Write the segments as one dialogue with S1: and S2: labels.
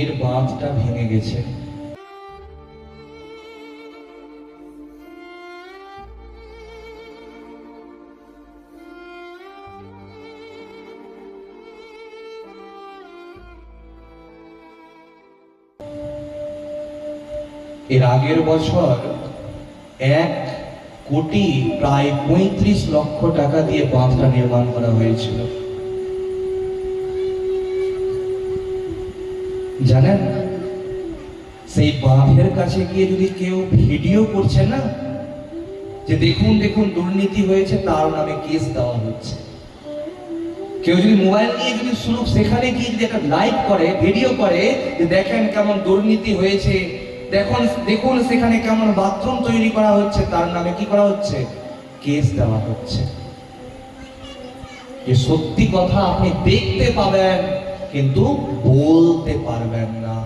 S1: নদীর বাঁধটা ভেঙে গেছে। এর আগের বছর এক কোটি প্রায় পঁয়ত্রিশ লক্ষ টাকা দিয়ে বাঁধটা নির্মাণ করা হয়েছিল। জানেন? সেই বাঁধের কাছে গিয়ে যদি কেউ ভিডিও করছে না, যে দেখুন দেখুন, দুর্নীতি হয়েছে, তার নামে কেস দেওয়া হচ্ছে। কেউ যদি মোবাইল নিয়ে যদি শুরু সেখানে গিয়ে যদি একটা লাইভ করে ভিডিও করে, যে দেখেন কেমন দুর্নীতি হয়েছে, দেখুন দেখুন সেখানে কেমন বাথরুম তৈরি করা হচ্ছে, তার নামে কি করা হচ্ছে? কেস দেওয়া হচ্ছে। যে সত্যি কথা আপনি দেখতে পাবেন। কিন্তু বলতে পারবেন না।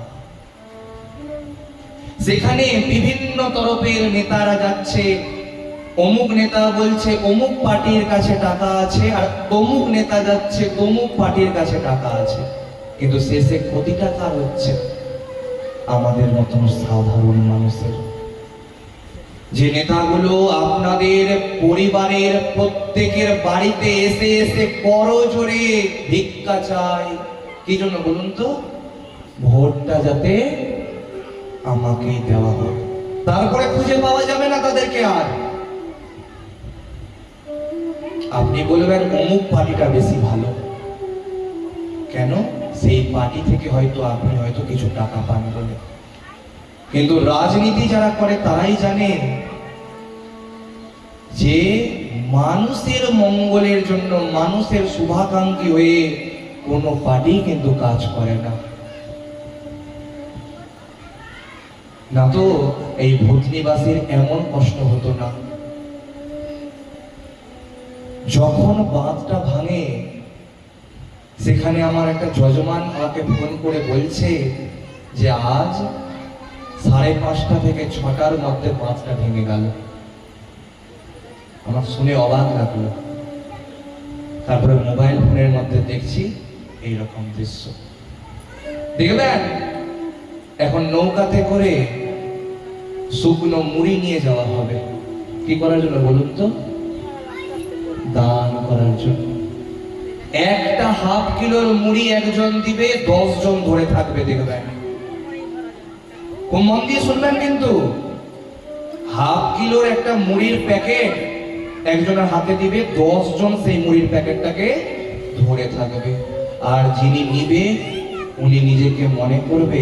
S1: সেখানে বিভিন্ন তরফের নেতারা যাচ্ছে, অমুক নেতা বলছে, অমুক পার্টির কাছে টাকা আছে, আর তমুক নেতা যাচ্ছে তমুক পার্টির কাছে টাকা আছে। কিন্তু শেষে ক্ষতিটা কার হচ্ছে? আমাদের মতন সাধারণ মানুষের। যে নেতাগুলো আপনাদের পরিবারের প্রত্যেকের বাড়িতে এসে এসে করজোরে ভিক্ষা চায় কি জন্য বলুন তো? ভোটটা যাতে আমাকেই দেওয়া হয়। তারপরে খুঁজে পাওয়া যাবে না তাদেরকে আর। আপনি বলবেন, অমুক পার্টিটা বেশি ভালো। কেন? সেই পার্টি থেকে হয়তো আপনি হয়তো কিছু টাকা পান বলে। কিন্তু রাজনীতি যারা করে, তারাই জানেন যে মানুষের মঙ্গলের জন্য, মানুষের শুভাকাঙ্ক্ষী হয়ে কোনো পার্টি কিন্তু কাজ করে না। না তো, এই ভূতনিবাসীর এমন কষ্ট হতো না। যখন বাঁধটা ভাঙে, সেখানে আমার একটা যজমান আমাকে ফোন করে বলছে যে আজ সাড়ে পাঁচটা থেকে ছটার মধ্যে বাঁধটা ভেঙে গেল। আমার শুনে অবাক লাগল। তারপরে মোবাইল ফোনের মধ্যে দেখছি এই রকম দৃশ্য। দেখবেন এখন নৌকাতে করে শুকনো মুড়ি নিয়ে যাওয়া হবে। কি করার জন্য বলুন তো? দান করার জন্য। একটা হাফ কিলোর মুড়ি একজন দিবে দশ জন ধরে থাকবে দেখবেন খুব মন দিয়ে শুনবেন কিন্তু। হাফ কিলোর একটা মুড়ির প্যাকেট একজনের হাতে দিবে দশ জন সেই মুড়ির প্যাকেটটাকে ধরে থাকবে। আর যিনি নিবে, উনি নিজেকে মনে করবে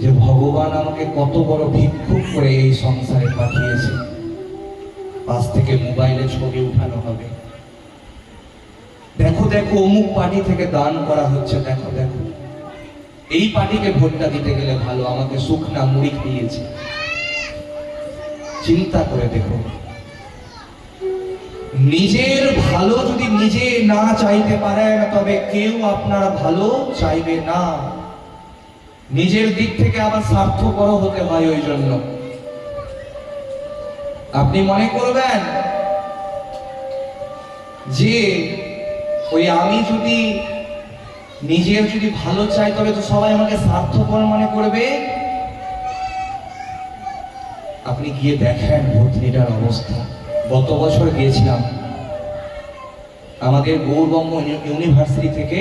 S1: যে ভগবান আমাকে কত বড় ভিক্ষুক করে এই সংসারে পাঠিয়েছে। পাশ থেকে মোবাইলে ছবি উঠানো হবে। দেখো দেখো, অমুক পার্টি থেকে দান করা হচ্ছে, দেখো দেখো। এই পার্টিকে ভোটটা দিতে গেলে ভালো, আমাকে শুকনা মুড়ি খাইয়েছে চিন্তা করে দেখো। নিজের ভালো যদি নিজে না চাইতে পারেন তবে কেউ আপনার ভালো চাইবে না। নিজের দিক থেকে আবার স্বার্থপর হতে হয় ওই জন্য। আপনি মনে করবেন যে ওই আমি যদি নিজের যদি ভালো চাই, তবে তো সবাই আমাকে স্বার্থপর মনে করবে। আপনি গিয়ে দেখেন ভর্তিটার অবস্থা। গত বছর গিয়েছিলাম। আমাদের গৌরবঙ্গ ইউনিভার্সিটি থেকে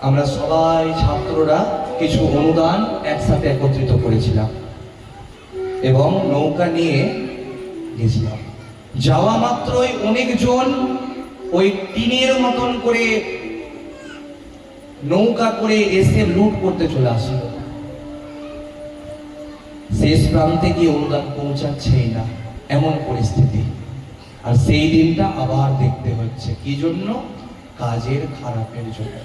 S1: আমরা সবাই ছাত্ররা কিছু অনুদান একসাথে একত্রিত করেছিলাম এবং নৌকা নিয়ে গেছিলাম। যাওয়া মাত্রই অনেকজন ওই টিনের মতন করে নৌকা করে এসে লুট করতে চলে আসলো। শেষ প্রান্তে গিয়ে অনুদান পৌঁছাচ্ছেই না। এমন পরিস্থিতি। আর সেই দিনটা আবার দেখতে হচ্ছে। কি জন্য? কাজের খারাপের জন্য।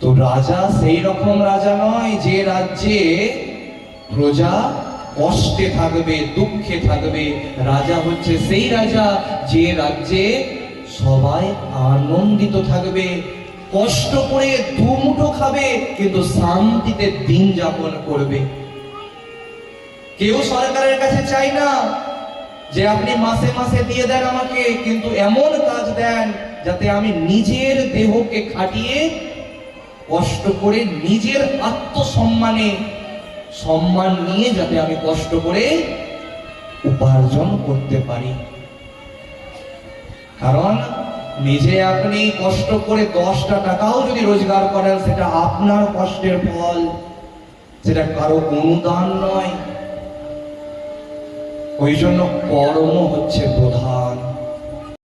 S1: তো রাজা সেই রকম রাজা নয় যে রাজ্যে প্রজা কষ্টে থাকবে, দুঃখে থাকবে। রাজা হচ্ছে সেই রাজা যে রাজ্যে সবাই আনন্দিত থাকবে, কষ্ট করে দুমুঠো খাবে, কিন্তু শান্তিতে দিন যাপন করবে। কেউ সরকারের কাছে চাই না যে আপনি মাসে মাসে দিয়ে দেন আমাকে, কিন্তু এমন কাজ দেন যাতে আমি নিজের দেহকে খাটিয়ে কষ্ট করে নিজের আত্মসম্মানে সম্মান নিয়ে যাতে আমি কষ্ট করে উপার্জন করতে পারি। কারণ নিজে আপনি কষ্ট করে দশটা টাকাও যদি রোজগার করেন, সেটা আপনার কষ্টের ফল, সেটা কারও অনুদান নয়। ওই জন্য কর্ম হচ্ছে প্রধান।